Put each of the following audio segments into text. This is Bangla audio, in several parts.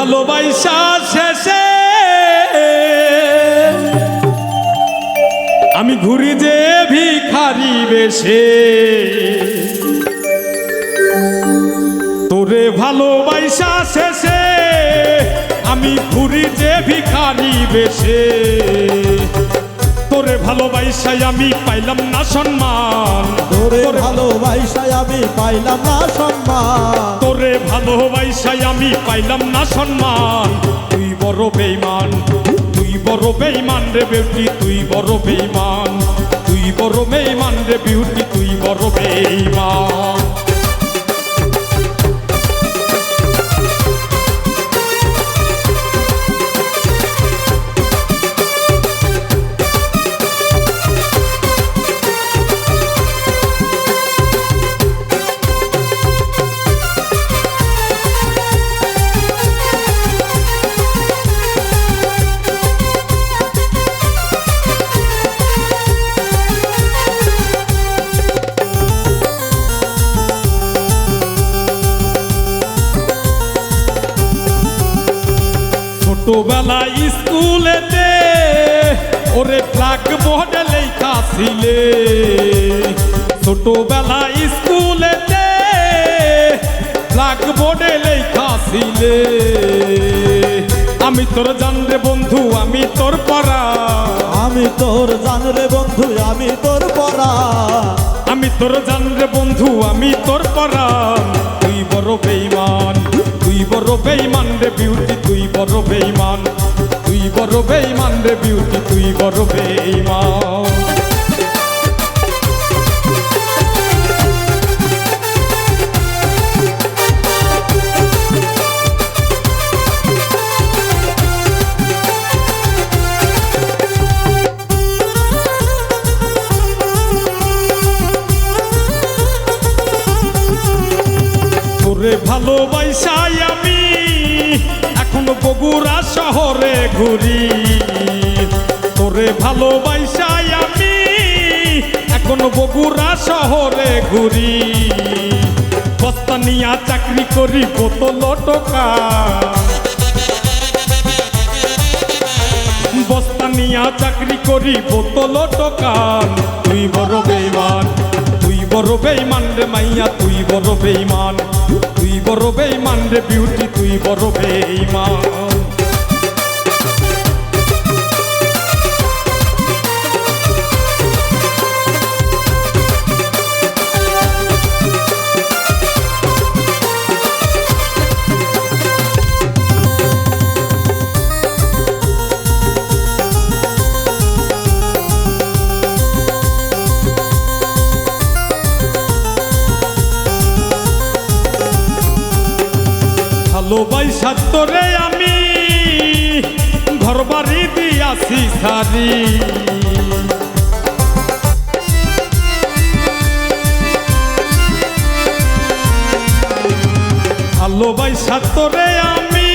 ভালোবাসা শেষে। আমি ঘুরি যে ভিখারি বেশে। তোরে ভালোবাসা শেষে, আমি ঘুরি যে ভিখারি বেশে। তোরে ভালোবাসাই আমি পাইলাম না সম্মান। তোরে ভালোবাসায় আমি পাইলাম না সম্মান। তোরে ভালোবাসায় আমি পাইলাম না সম্মান। তুই বড় বেইমান তুই বড় বেইমান রে বিউটি তুই বড় বেইমান তুই বড় বেইমান রে বিউটি তুই বড় বেইমান ছোটবেলা স্কুলেতে ওরে ব্ল্যাক বোর্ডে লেখা ছিলে। ছোটবেলা স্কুলেতে ব্ল্যাক বোর্ডে লেখা ছিলে। আমি তোর জানরে বন্ধু আমি তোর পড়া। আমি তোর জান রে বন্ধু আমি তোর পরা আমি তোর জানরে বন্ধু আমি তোর পড়া। তুই বড় বেইমান বড় বেইমান রে বিউটি, তুই বড় বেইমান। তুই বড় বেইমান রে বিউটি, তুই বড় বেইমান। আমি এখনও বগুড়া শহরে ঘুরি। তোরে ভালোবাসাই আমি, এখনও বগুড়া শহরে ঘুরি। বস্তা নিয়া চাকরি করি, বোতল টোকা বস্তা নিয়া চাকরি করি, বোতল টোকান তুই বড় বেইমান তুই বড় বেইমান রে মাইয়া, তুই বড় বেইমান তুই বড় বেইমান রে বিউটি তুই বড় বেইমান ভালোবাসা তোরে আমি। ঘর বাড়ি দিয়াছি সারি ভালোবাসা তোরে আমি।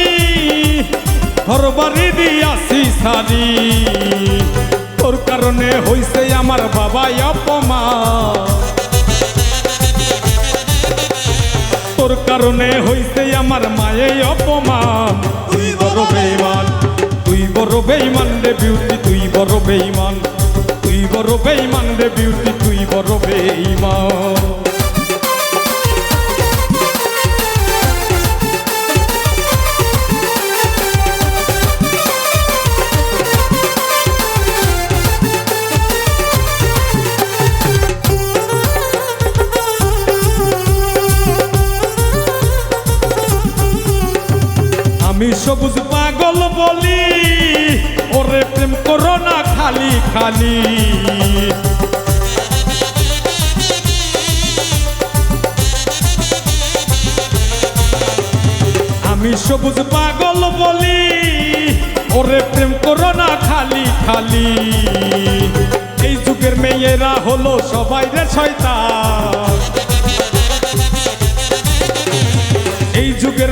ঘর বাড়ি দিয়াছি সারি তোর কারণে হইছে আমার বাবাই অপমান। কারণে হইছে আমার মায়ে অপমান। তুই বড় বেইমান, তুই বড় বেইমান রে বিউটি তুই বড় বেইমান। তুই বড় বেইমান রে বিউটি তুই বড় বেইমান। আমি সবুজ পাগল বলি, ওরে প্রেম করো না খালি খালি। আমি সবুজ পাগল বলি, ওরে প্রেম করো না খালি খালি। এই যুগের মেয়েরা হলো সবাই রে শয়তান।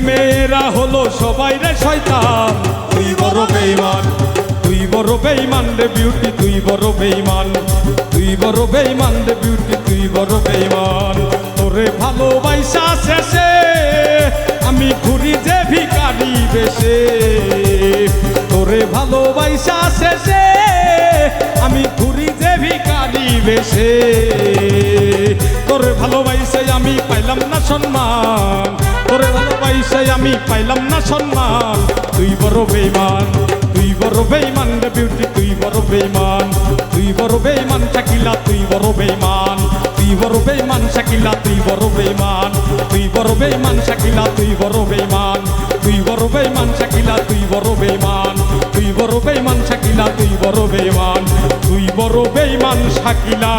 মেয়েরা হলো সবাই রে শয়তান। তুই বড় বেইমান তুই বড় বেইমান রে বিউটি তুই বড় বেইমান তুই বড় বেইমান রে বিউটি তুই বড় বেইমান তোরে ভালোবাসা শেষে, আমি ঘুরি যে ভিকারি বেশে। তোরে ভালোবাসা শেষে, আমি ঘুরি যে ভিকারি বেশে। তোরে ভালোবাসে আমি পাইলাম না সম্মান। তোরে ভালোবাসে আমি পাইলাম না সম্মান তুই বড় বেইমান তুই বড় বেইমান রে বিউটি তুই বড় বেইমান তুই বড় বেইমান শাকিলা তুই বড় বেইমান তুই বড় বেইমান শাকিলা তুই বড় বেইমান তুই বড় বেইমান শাকিলা তুই বড় বেইমান তুই বড় বেইমান শাকিলা তুই বড় বেইমান তুই বড় বেইমান শাকিলা তুই বড় বেইমান তুই বড় বেইমান শাকিলা